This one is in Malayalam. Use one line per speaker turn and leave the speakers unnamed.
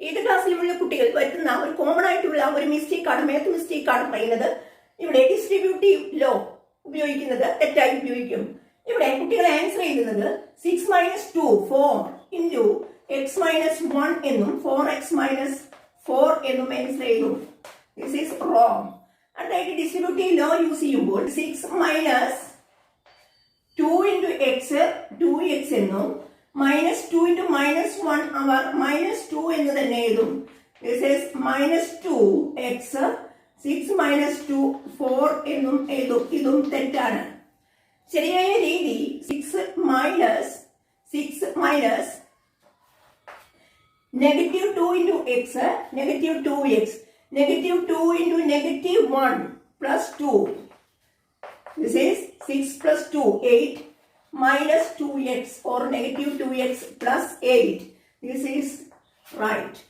ഏത് ക്ലാസ്സിലുമുള്ള കുട്ടികൾ വരുത്തുന്ന ഒരു കോമൺ ആയിട്ടുള്ള ഒരു മിസ്റ്റേക്ക് ആണ് മേത്ത് മിസ്റ്റേക്ക് ആണ് പറയുന്നത്. ഇവിടെ ഡിസ്ട്രിബ്യൂട്ടീവ് ലോ ഉപയോഗിക്കുന്നത് തെറ്റായി ഉപയോഗിക്കും. ഇവിടെ കുട്ടികൾ ആൻസർ ചെയ്യുന്നത് six minus two four into x minus one എന്നും ഫോർ എക്സ് മൈനസ് ഫോർ എന്നും ആൻസർ ചെയ്തു ദിസ് ഈസ് റോങ് അടുത്തായിട്ട് ഡിസ്ട്രിബ്യൂട്ടീവ് ലോ യൂസ് ചെയ്യുമ്പോൾ six minus two into x two x എന്നും minus two into minus one അവർ മൈനസ് ടു എന്ന് തന്നെ എഴുതും. Is minus two x six minus two four എന്നും എഴുതും. ഇതും തെറ്റാണ്. ശരിയായ രീതി six minus six minus negative two into x negative two x negative two into negative one plus two this is 6 plus 2, 8 minus 2x or negative 2x plus 8. This is right.